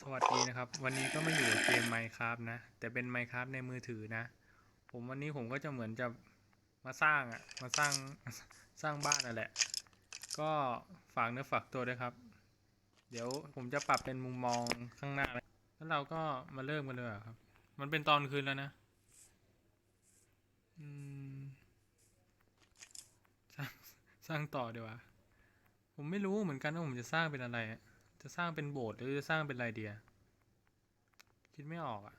สวัสดีนะครับ วันนี้ก็มาอยู่เกม Minecraft นะ แต่เป็น Minecraft ในมือถือนะ ผมวันนี้ผมก็จะเหมือนจะมาสร้างอะมาสร้างสร้างบ้านนั่นแหละ ก็ฝากเนื้อฝากตัวด้วยครับ เดี๋ยวผมจะปรับเป็นมุมมองข้างหน้า แล้วเราก็มาเริ่มกันเลยอะครับ มันเป็นตอนคืนแล้วนะสร้างสร้างต่อดีกว่าผมไม่รู้เหมือนกันว่าผมจะสร้างเป็นอะไรอะ จะสร้างเป็นโบสถ์หรือจะสร้างเป็นไรเดีย คิดไม่ออกอะ่ะ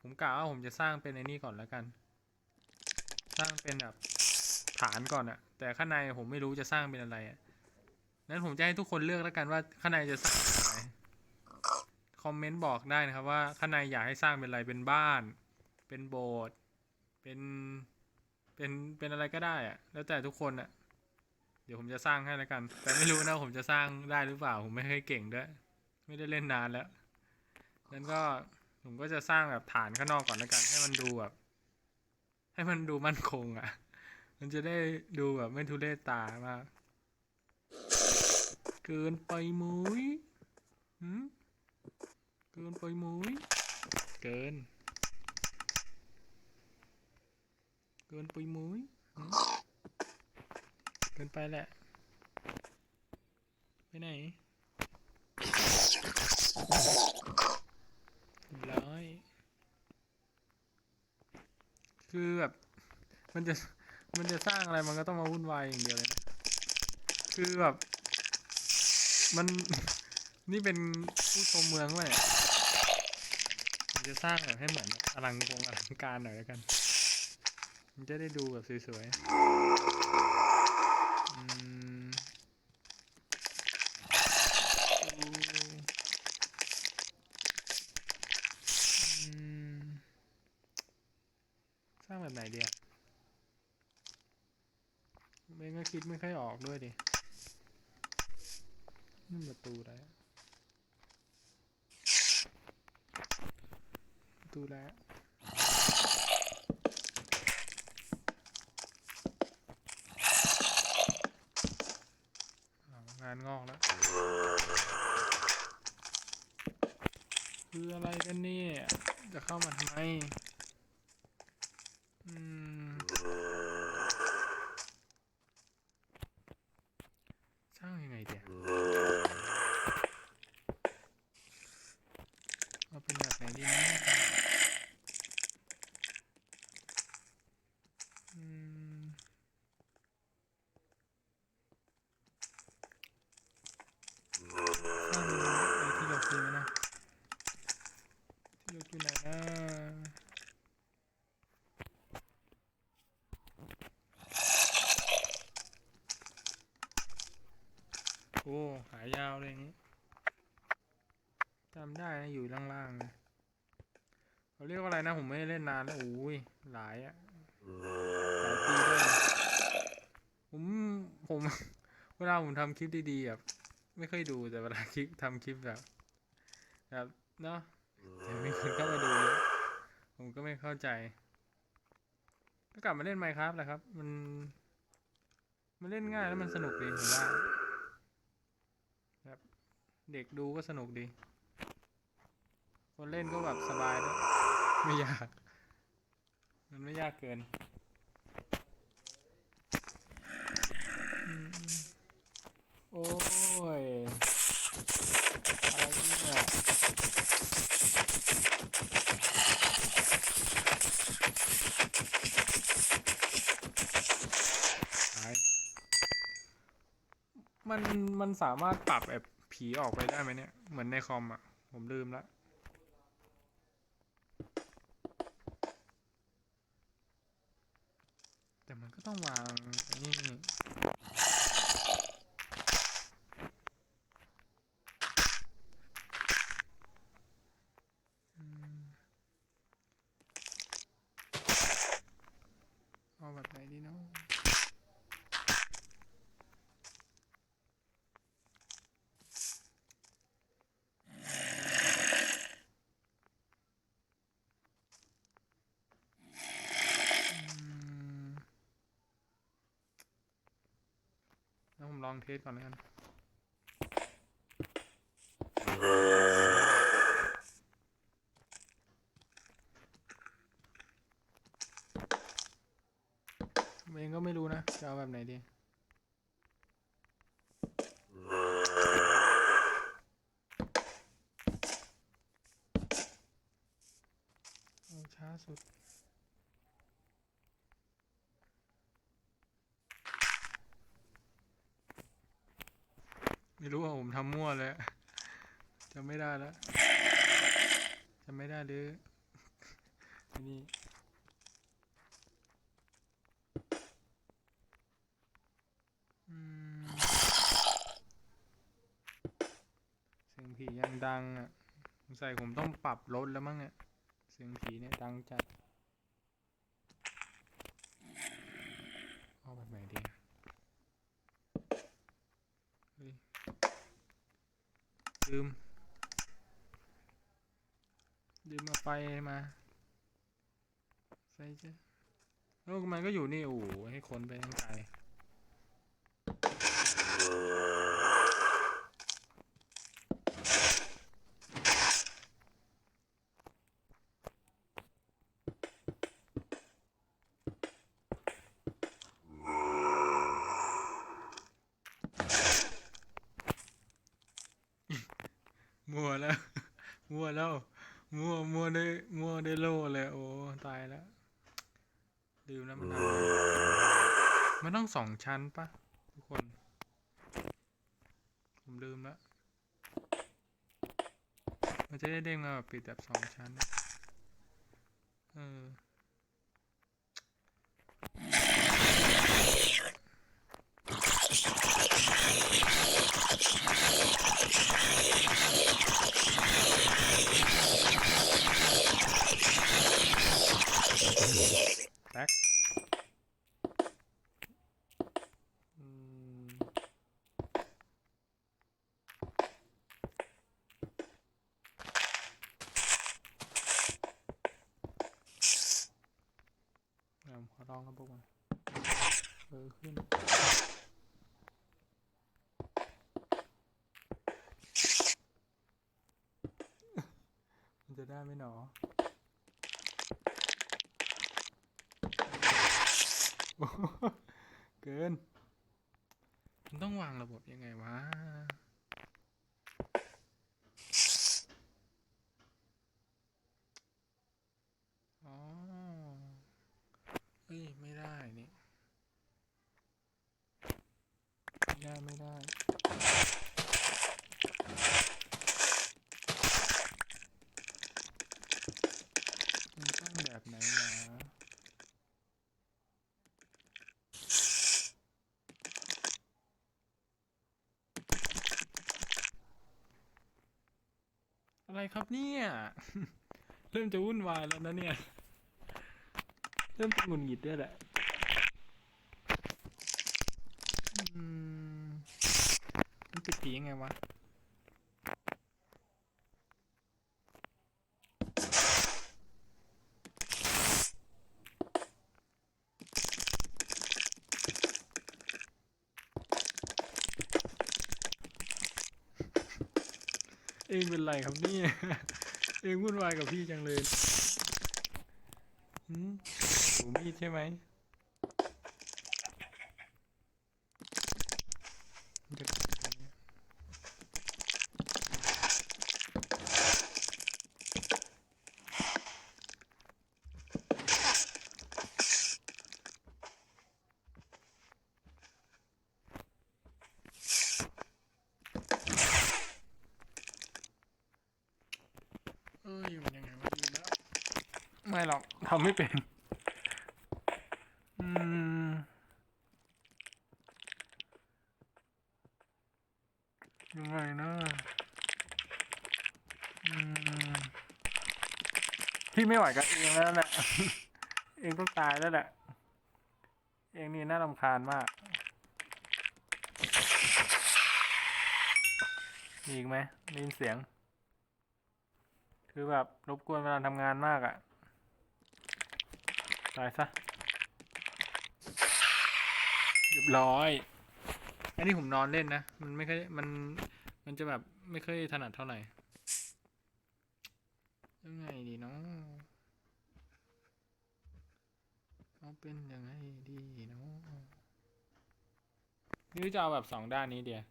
ผมกะว่าผมจะสร้างเป็นไอ้นี่ก่อนแล้วกัน สร้างเป็นแบบฐานก่อนอะ่ะ แต่ข้างในผมไม่รู้จะสร้างเป็นอะไรอะ่ะนั้นผมจะให้ทุกคนเลือกแล้วกันว่าข้างในจะสร้างเป็นอะไรคอมเมนต์บอกได้นะครับว่าข้างในอยากให้สร้างเป็นอะไรเป็นบ้าน เป็นโบสถ์เป็นเป็นเป็นอะไรก็ได้อะแล้วแต่ทุกคนอะ ดี๋ยวผมจะสร้างให้แล้วกัน แต่ไม่รู้นะผมจะสร้างได้หรือเปล่า ผมไม่เคยเก่งด้วย ไม่ได้เล่นนานแล้ว นั้นก็ผมก็จะสร้างแบบฐานข้างนอกก่อนแล้วกัน ให้มันดูแบบ ให้มันดูมั่นคงอะ่ะ มันจะได้ดูแบบไม่ทุเรศตามาก เกินไปมุ้ยหืมเกินไปมุ้ย เกิน เกินไปมุ้ยหืม เกินไปแหละ ไปไหนร้อยคือแบบ มันจะมันจะสร้างอะไรมันก็ต้องมาวุ่นวายอย่างเดียวเลยนะคือแบบ มันนี่เป็นผู้ชมเมืองเว้ยผมจะสร้างแบบให้เหมือนอลังกงอลังการหน่อยแล้วกัน มันจะได้ดูแบบสวยๆ อืมอืมสร้างแบบไหนเดียวเมงก็ คิดไม่ค่อยออกด้วยดินี่ประตูอะไรประตูแล้วอ้าวงานงอกแล้ว คืออะไรกันเนี่ย จะเข้ามาทำไม อืม สร้างยังไงเดี๋ยวเอาเป็นแบบไหนดีนะอืม ข้างไอ้ที่เราคุยนะ ที่เราอยู่ไหนนะโอ้ หายาวเลยอย่างนี้จำได้นะอยู่ล่างๆนะเขาเรียกว่าอะไรนะ ผมไม่เล่นนานแล้วโอ้ยหลายอะหลายปีด้วยผมผมเวลาผมทำคลิปดีๆแบบไม่ค่อยดูแต่เวลาคลิปทำคลิปแบบแบบเนาะแต่มีคนเข้ามาดูเยอะผมก็ไม่เข้าใจ ก็กลับมาเล่นไมค์ครับแหละครับ มัน มันเล่นง่ายแล้วมันสนุกดีผมว่า เด็กดูก็สนุกดี คนเล่นก็แบบสบายด้วยไม่ยาก มันไม่ยากเกินโอ้ยอะไรเนี่ยหายมันมันสามารถปรับแบบ ผีออกไปได้ไหมเนี่ย เหมือนในคอมอะ ผมลืมละ องเทสก่อนแล้วกันเองก็ไม่รู้นะ จะเอาแบบไหนดีช้าสุดำมั่วเลยจำไม่ได้แล้วจำไม่ได้หรืออันนี้เสียงผียังดังอะสงสัยผมต้องปรับลดแล้วมั้งเนี่ยเสียงผีเนี่ยดังจัด เอาแบบไหนดีอะเฮ้ย ลืม ลืมมาไฟมาไฟจะแล้วมันก็อยู่นี่โอ้โหให้คนไปทั้งไกล มัวแล้ว มัวแล้ว มัวมัวได้มัวได้โลเลยโอ้ตายแล้วลืมแล้วมันมันต้องสองชั้นปะทุกคน ผมลืมแล้วมันจะได้เด้งมาแบบปิดแบบสองชั้น เออ แบ็คอืมเดี๋ยวผมขอลองครับพวกมันเออ ขึ้น มันจะได้ไหมหนอเกิน มันต้องวางระบบยังไงวะ อ๋อ เอ้ย ไม่ได้นี่ ไม่ได้ไม่ได้ มันต้องแบบไหนวะอะไรครับเนี่ย เริ่มจะวุ่นวายแล้วนะเนี่ย เริ่มจะหงุดหงิดด้วยแหละ อืม มันปิดผียังไงวะเองเป็นไรครับเนี่ยเองวุ่นวายกับพี่จังเลยหืมหนูมีดใช่ไหมมันจะเกิดอะไรเนี่ยเอ้ยมันยังไงวะลืมแล้ว ไม่หรอกทำไม่เป็น อืมยังไงนะอืมพี่ไม่ไหวกับเองแล้วแหละเองต้องตายแล้วแหละ เองนี่น่ารำคาญมาก มีอีกไหมได้ยินเสียง คือแบบรบกวนเวลาทำงานมากอะ่ะ ตายซะเรียบร้อย อันนี้ผมนอนเล่นนะ มันไม่ค่อยมัน มันจะแบบไม่ค่อยถนัดเท่าไหร่ ยังไงดีเนาะเอาเป็นยังไงดีเนาะหรือจะเอาแบบสองด้านนี้เดียว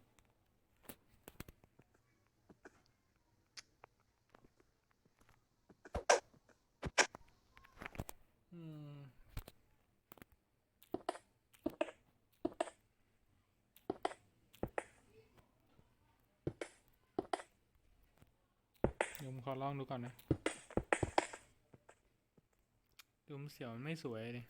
อืมเดี๋ยว ผมขอลองดูก่อนนะ ดูมเสียวมันไม่สวยเลย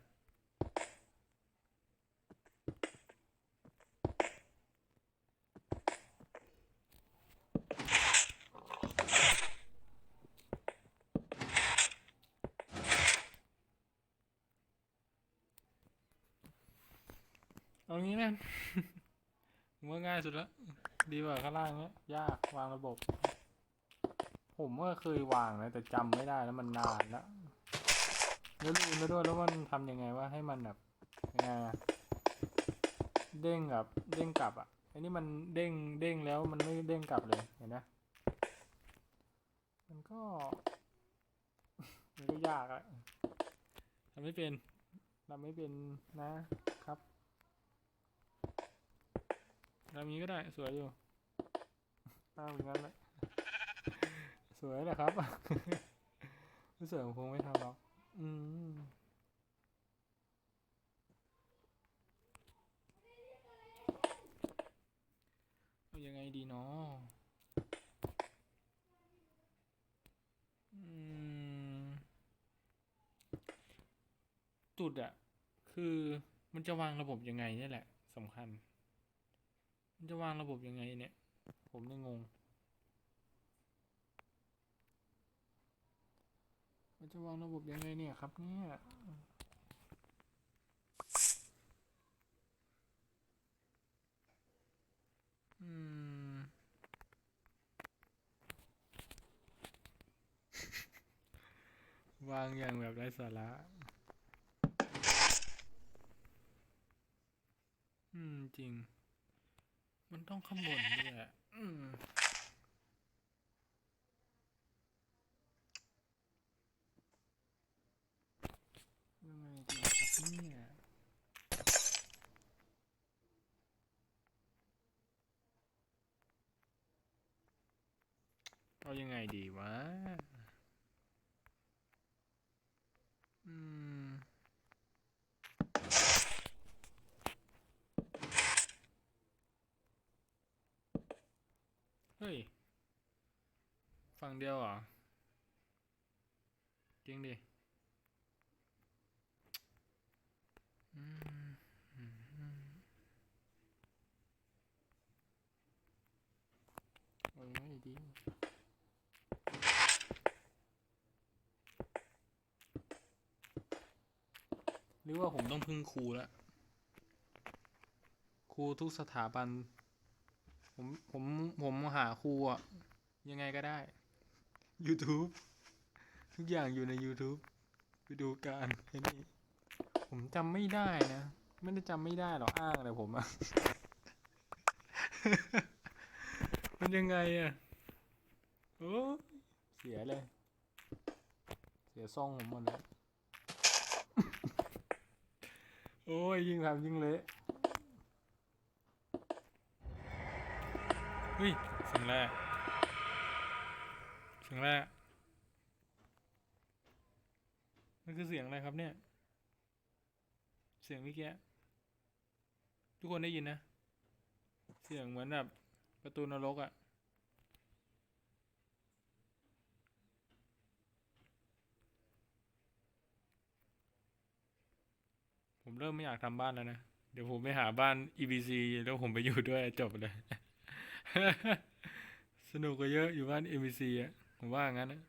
เอางี้นะมว่าง่ายสุดแล้ว ดีกว่าข้างล่างเนี้ย ยาก วางระบบ ผมก็เคยวางนะแต่จำไม่ได้แล้วมันนานแล้วแล้วลืมไปด้วยแล้วมันทำยังไงว่าให้มันแบบยังไงอะเด้งกับเด้งกลับอะอันนี้มันเด้งเด้งแล้วมันไม่เด้งกลับเลยเห็นไหมมันก็ มันก็ยากอะทำไม่เป็นทำไม่เป็นนะครับทำอย่างนี้ก็ได้สวยอยู่ตั้งอย่างนั้นแหละส วยแหละครับ ไม่สวยผมคงไม่ทำหรอก อืมเอายังไงดีเนาะจุดอะคือมันจะวางระบบยังไงเนี่ยแหละสำคัญ มันจะวางระบบยังไงเนี่ย ผมเนี่ยงง มันจะวางระบบยังไงเนี่ยครับเนี่ยอืม วางอย่างแบบไร้สาระ อืม จริง มันต้องข้างบนด้วยอืม ยังไงดีครับเนี่ยเอายังไง ดีวะ อืม เฮ้ย ฝั่งเดียวเหรอ จริงดิ อืมอืมอืมเอายังไงดี ห รือว่าผมต้องพึ่งครูแล้วครูทุกสถาบัน ผมผมผมหาครูอะยังไงก็ได้ YouTube ทุกอย่างอยู่ใน YouTube ไปดูการไอ้นี่ผมจำไม่ได้นะ ไม่ได้จำไม่ได้หรอกอ้างอะไรผมอะมันยังไงอะโอ้เสียเลย เสียทรงผมหมดเลย โอ้ย ยิ่งทำยิ่งเละเฮ้ยสียงแรกสียงแรกมันคือเสียงอะไรครับเนี่ย เสียงเมื่อกี้ทุกคนได้ยินนะ เสียงเหมือนแบบประตูนรกอะ่ะ ผมเริ่มไม่อยากทำบ้านแล้วนะ เดี๋ยวผมไปหาบ้าน EBC แล้วผมไปอยู่ด้วยจบเลย สนุกกว่าเยอะอยู่บ้าน EBC อะ ผมว่างั้นนะ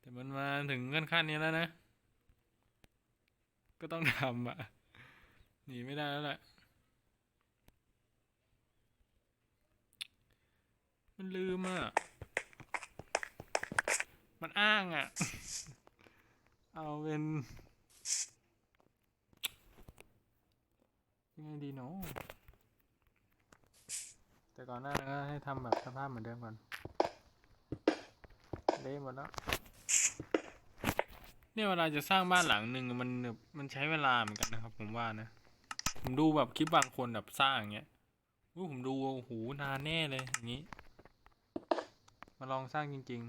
แต่มันมาถึงขั้นขั้นนี้แล้วนะ ก็ต้องทำอะ หนีไม่ได้แล้วแหละ มันลืมอะ มันอ้างอะ เอาเป็น ยังไงดีเนาะแต่ก่อนหน้านั้นก็ให้ทำแบบสภาพเหมือนเดิมก่อนเละหมดแล้วเนี่ยเวลาจะสร้างบ้านหลังหนึ่งมันมันใช้เวลาเหมือนกันนะครับ ผมว่านะ ผมดูแบบคลิปบางคนแบบสร้างอย่างเงี้ยอู้ผมดูโอ้โหนานแน่เลยอย่างนี้ มาลองสร้างจริง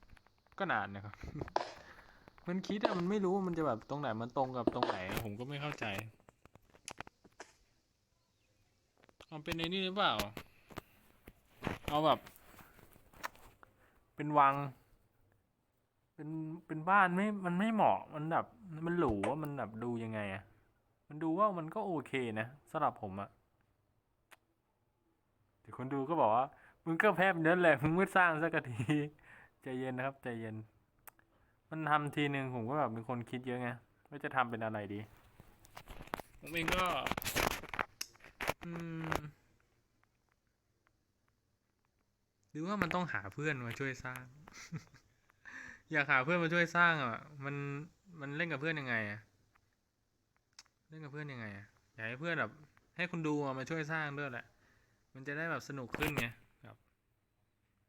ๆ ก็นานนะครับ มันคิดอะมันไม่รู้ว่ามันจะแบบตรงไหนมันตรงกับตรงไหน ผมก็ไม่เข้าใจ เอาเป็นในนี่หรือเปล่า เอาแบบ เป็นวัง เป็นเป็นบ้านไม่มันไม่เหมาะมันแบบ มันหรูว่ามันแบบดูยังไงอะมันดูว่ามันก็โอเคนะสำหรับผมอะแต่คนดูก็บอกว่า มึงก็แพบเนื้อแหละมึงไม่สร้างสักทีใจเย็นนะครับใจเย็น มันทำทีหนึ่งผมก็แบบเป็นคนคิดเยอะไงว่าจะทำเป็นอะไรดี ผมเองก็ อืม หรือว่ามันต้องหาเพื่อนมาช่วยสร้าง อยากหาเพื่อนมาช่วยสร้างอะ มันมันเล่นกับเพื่อนยังไงอะ เล่นกับเพื่อนยังไงอะอยากให้เพื่อนแบบ ให้คุณดูมาช่วยสร้างด้วยแหละ มันจะได้แบบสนุกขึ้นไงแบบ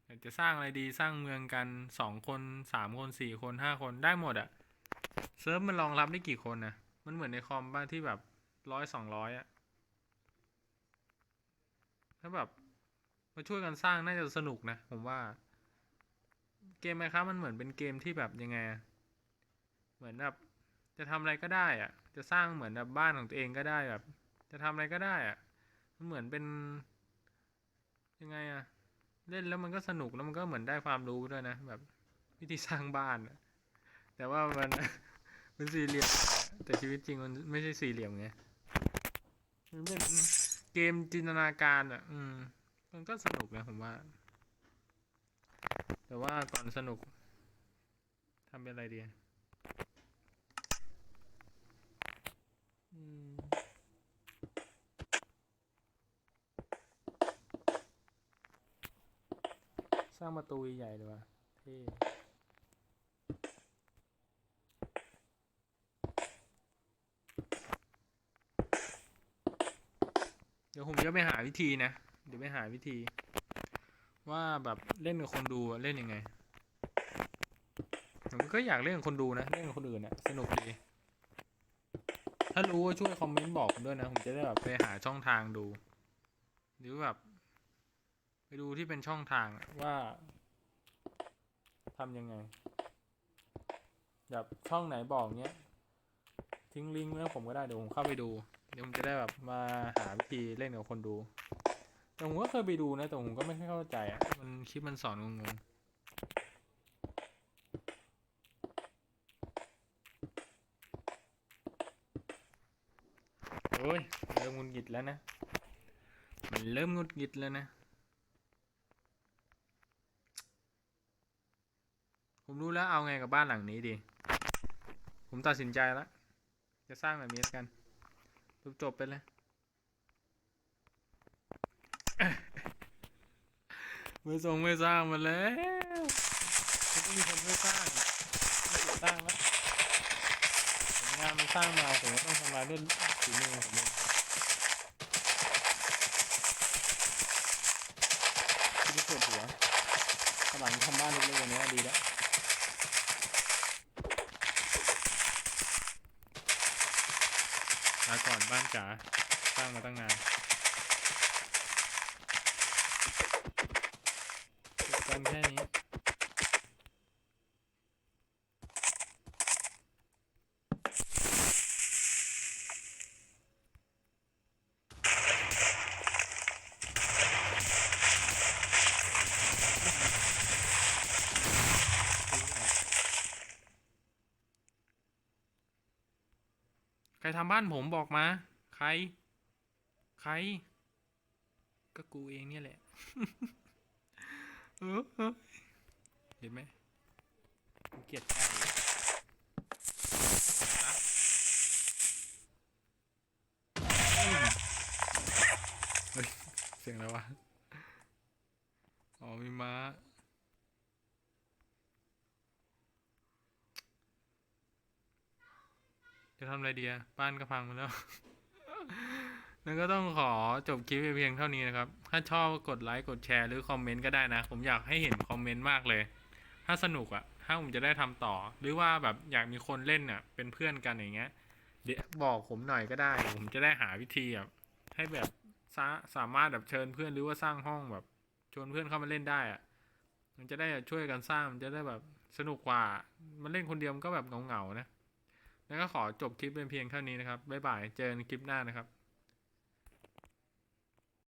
อยากจะสร้างอะไรดีสร้างเมืองกันสองคนสามคนสี่คนห้าคนได้หมดอะเซิร์ฟมันรองรับได้กี่คนนะมันเหมือนในคอมบ้าที่แบบร้อยสองร้อยอะ ถ้าแบบมาช่วยกันสร้างน่าจะสนุกนะ ผมว่า เกมไหมครับมันเหมือนเป็นเกมที่แบบยังไง เหมือนแบบจะทำอะไรก็ได้อะจะสร้างเหมือนแบบบ้านของตัวเองก็ได้แบบ จะทำอะไรก็ได้อะมันเหมือนเป็น ยังไงอะเล่นแล้วมันก็สนุกแล้วมันก็เหมือนได้ความรู้ด้วยนะแบบ วิธีสร้างบ้านแต่ว่ามันเป็นสี่เหลี่ยมแต่ชีวิตจริงมันไม่ใช่สี่เหลี่ยมไงมันเป็น เกมจินตนาการอะ อืม มันก็สนุกนะผมว่า แต่ว่าก่อนสนุกทำเป็นอะไรดีอืมสร้างประตูใหญ่ดีกว่าเท่เดี๋ยว ผมจะไปหาวิธีนะ เดี๋ยวไปหาวิธี ว่าแบบเล่นกับคนดูเล่นยังไง ผมก็อยากเล่นกับคนดูนะ เล่นกับคนอื่นนะสนุกดี ถ้ารู้ช่วยคอมเมนต์บอกผมด้วยนะ ผมจะได้แบบไปหาช่องทางดู หรือแบบ ไปดูที่เป็นช่องทางว่าทำยังไง แบบช่องไหนบอกเนี้ย ทิ้งลิงก์ไว้ให้ผมก็ได้เดี๋ยวผมเข้าไปดู ดี๋ยวผมจะได้แบบมาหาวิธีเล่นกับคนดู แต่ผมก็เคยไปดูนะ แต่ผมก็ไม่ค่อยเข้าใจอะ มันคลิปมันสอนงงๆโอ้ย เริ่มงุดหงิดแล้วนะ มันเริ่มงุดหงิดแล้วนะ ผมรู้แล้วเอาไงกับบ้านหลังนี้ดี ผมตัดสินใจแล้ว จะสร้างแบบนี้กัน จบไปเลยไม่ส่งไม่สร้างมาแล้วมันต้องมีคนช่สร้างไม่เสียสร้างแล้วผลงานมันสร้างมาผมก็ต้องทำลายด้วยฝีมือของผมเองคิดว่าปวดหัวกำลังทำบ้านเล็กๆอย่างนี้ดีแล้วลาก่อนบ้านจ๋าสร้างมาตั้งนานจบกันแค่นี้ ใค รทำบ้านผมบอกมา ใคร ใคร ก็กูเองเนี่ยแหละเออเห็นไหมกูเกลียดแค่เลยเฮ้ยเสียงอะไรวะ อ๋อมีม้า จะทำอะไรเดียบ้านก็พังไปแล้ว แล้วก็ต้องขอจบคลิปเพียงเท่านี้นะครับ ถ้าชอบกดไลค์กดแชร์หรือคอมเมนต์ก็ได้นะ ผมอยากให้เห็นคอมเมนต์มากเลย ถ้าสนุกอะถ้าผมจะได้ทำต่อ หรือว่าแบบอยากมีคนเล่นอะเป็นเพื่อนกันอย่างเงี้ย เดี๋ยวบอกผมหน่อยก็ได้ ผมจะได้หาวิธีแบบให้แบบสามารถแบบเชิญเพื่อนหรือว่าสร้างห้องแบบชวนเพื่อนเข้ามาเล่นได้อะมันจะได้ช่วยกันสร้างมันจะได้แบบสนุกกว่า มันเล่นคนเดียวมันก็แบบเหงาๆนะ แล้วก็ขอจบคลิปเป็นเพียงเท่านี้นะครับบ๊ายบายเจอกันคลิปหน้านะครับ